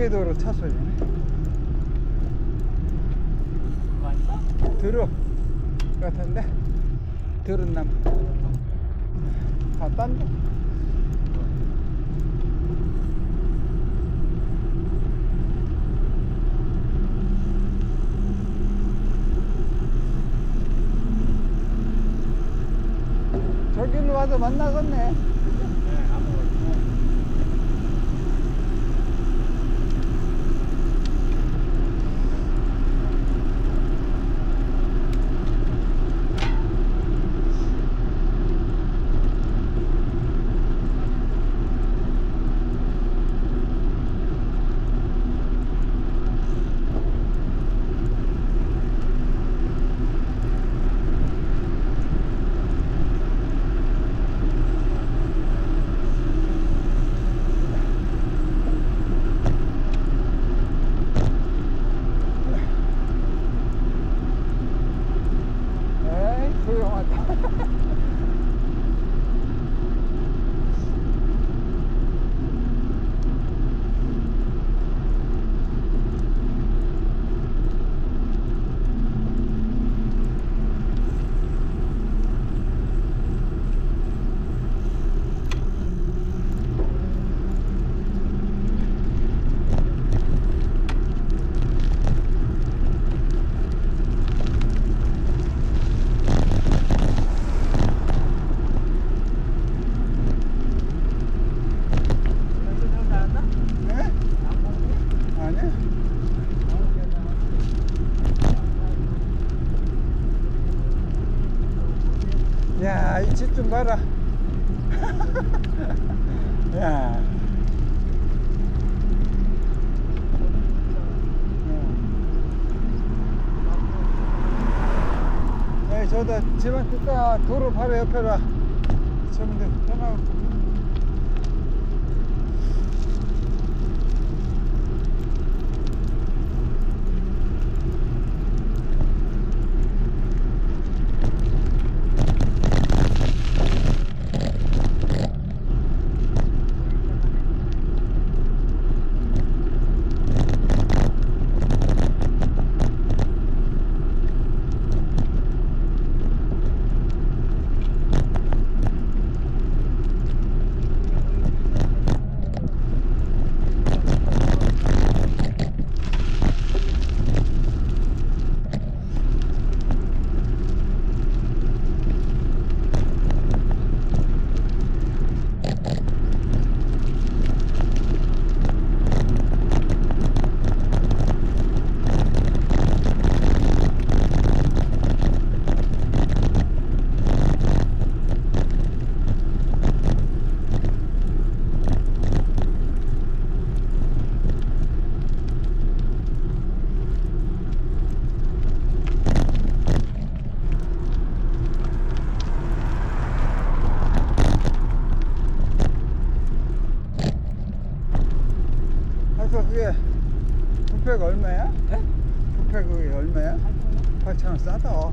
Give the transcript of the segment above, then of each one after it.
경기도로 차 소리네. 맞다? 들어. 같은데? 들은 나무 다 딴다 저길로 와서 만나겠네 って。 야, 이 집 좀 봐라. 야. 네, 저다 집안 뜯다 도로 바로 옆에라. 저분들 편하고. 그래서 그게 부페가 얼마야? 네? 부페 그게 얼마야? 8,000원 싸다.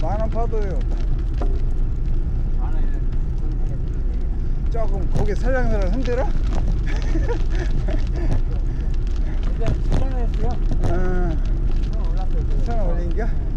만원 파도요. 조금 고개 살랑살랑 흔들어? 일단. 어, 수정 올랐어요. 수정 올린겨? 예.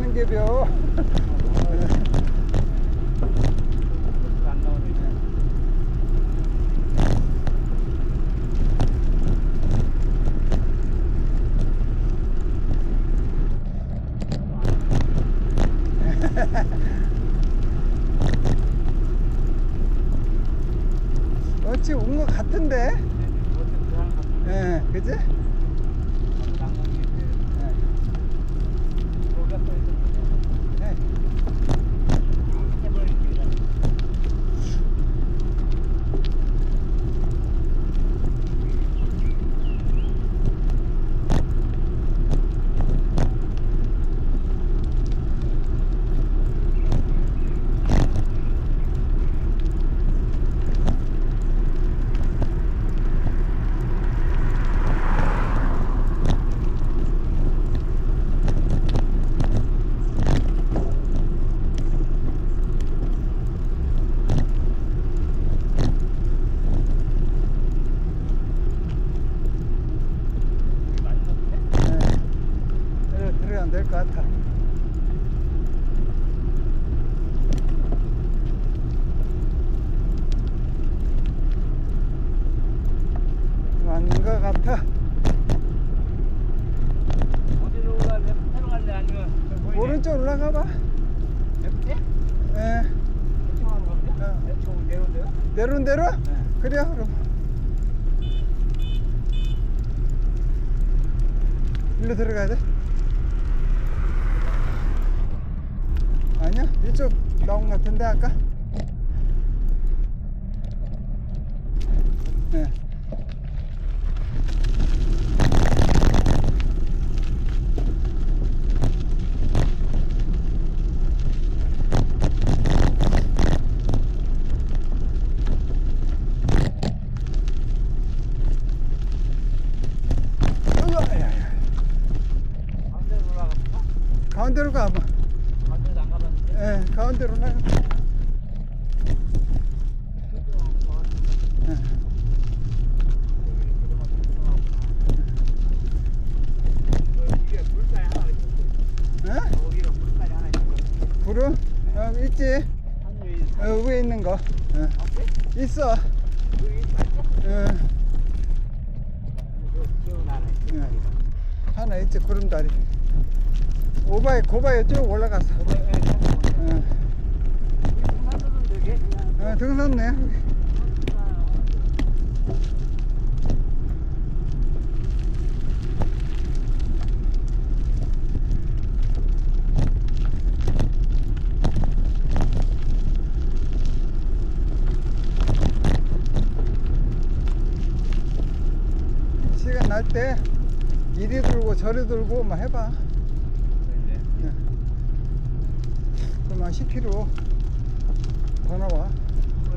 출했는 게 벼. 어찌 온 것 같은데? 예, 그지? 예. 예. 가면 될 것 같아. 맞는 것 같아. 어디로 갈래? 새로 갈래? 아니면 저기 보이네? 오른쪽 올라가 봐. 이렇게? 예. 이렇게 하는 건데? 어. 이쪽 내려오세요? 내려온 대로? 네. 그래요, 그럼. 일로 들어가야 돼? 아니야? 이쪽 나온 것 같은데, 아까? 네. 으아, 야, 야. 가운데로 올라가볼까? 가운데로 가봐. 가운데도 안 가봤는데? 예, 가운데로 올라가. 예. 하나 예? 거기가 하나? 어, 있지? 어, 위에 있는 거. 예. 앞에? 있어. 여기 하나 있어 예. 하나 있지, 구름다리. 오바에, 고바에 쭉 되게 그냥 어, 등산네. 시간 날 때 이리 돌고 막 해봐. 예. 그럼 한 10km 더 나와.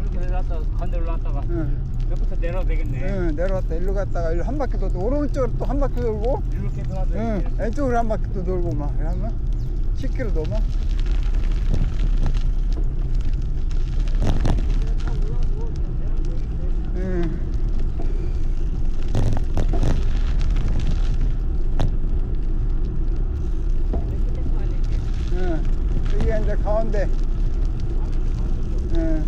이렇게 내려왔다가 가운데 올라왔다가 응. 몇부터 내려도 되겠네 응, 내려왔다. 일로 갔다가 일로 한 바퀴 돌고 오른쪽으로 또 한 바퀴 돌고 이렇게 돌아도 응, 되겠네 왼쪽으로 한 바퀴 또 돌고 막 이러면 10km 넘어. 응. 응. 여기 가 가운데. 응.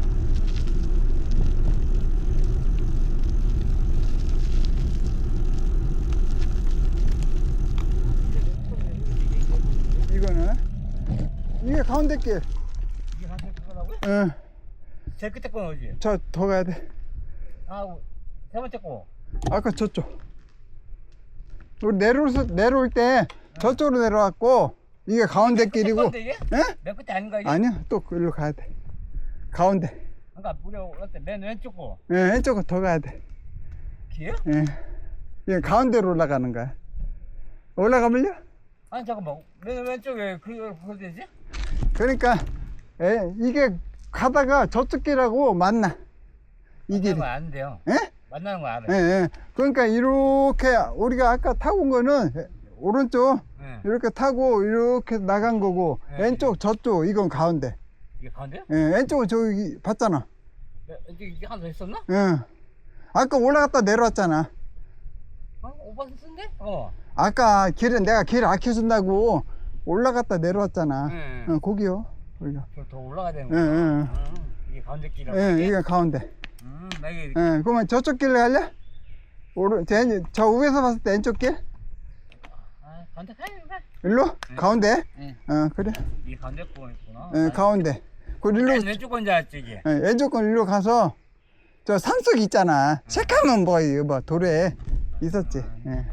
이거는 이게 가운데 길. 이게 한테 그거라고요? 응. 제일 끝에 건 어디? 저더 가야 돼. 아, 세 번째 거. 아까 저쪽. 우리 내려서 내려올 때 저쪽으로 내려왔고 이게 가운데 길이고. 건데 이게? 예? 맨 끝에 아닌가 이게? 아니야. 또 일로 가야 돼. 가운데. 그러니까 우리 올라올 때맨 왼쪽 거. 예, 왼쪽으로 더 가야 돼. 기요? 예. 이게 가운데로 올라가는 거야. 올라가면요? 아니 잠깐만. 맨 왼쪽에 그걸 그걸 되지? 그러니까 예, 이게 가다가 저쪽 길하고 만나. 이 길이. 만나는 거 아는데요. 예? 만나는 거 예, 알아요. 예. 그러니까 이렇게 우리가 아까 타고 온 거는 오른쪽 예. 이렇게 타고 이렇게 나간 거고 네. 왼쪽 저쪽 이건 가운데. 이게 가운데요? 예, 왼쪽은 저기 봤잖아. 네, 왼쪽 이게 하나 더 있었나? 예. 아까 올라갔다 내려왔잖아. 어? 오버스인데? 어. 아까 길은 내가 길 아껴준다고 올라갔다 내려왔잖아. 예. 어, 거기요. 거기요. 저더 올라가야 되는 예, 거야. 예. 음, 이게 가운데 길이라고. 예, 이게? 이게 가운데. 음, 나 이게 예, 그러면 저쪽 길로 갈래? 오른, 저, 저 위에서 봤을 때 왼쪽 길? 아, 가운데 되나? 일로? 네. 가운데? 예. 어, 그래. 이게 가운데 거 있구나. 예, 가운데. 그 일로, 맨 왼쪽 건줄 알았지 이게. 예, 왼쪽 건 일로 가서 저 산속 있잖아. 새까만 뭐, 이거 뭐, 돌에 있었지. 예.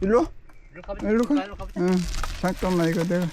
일로? 일로 가보자. 일로 가? 일로 가보자. 응. 잠깐만, 이거 내가.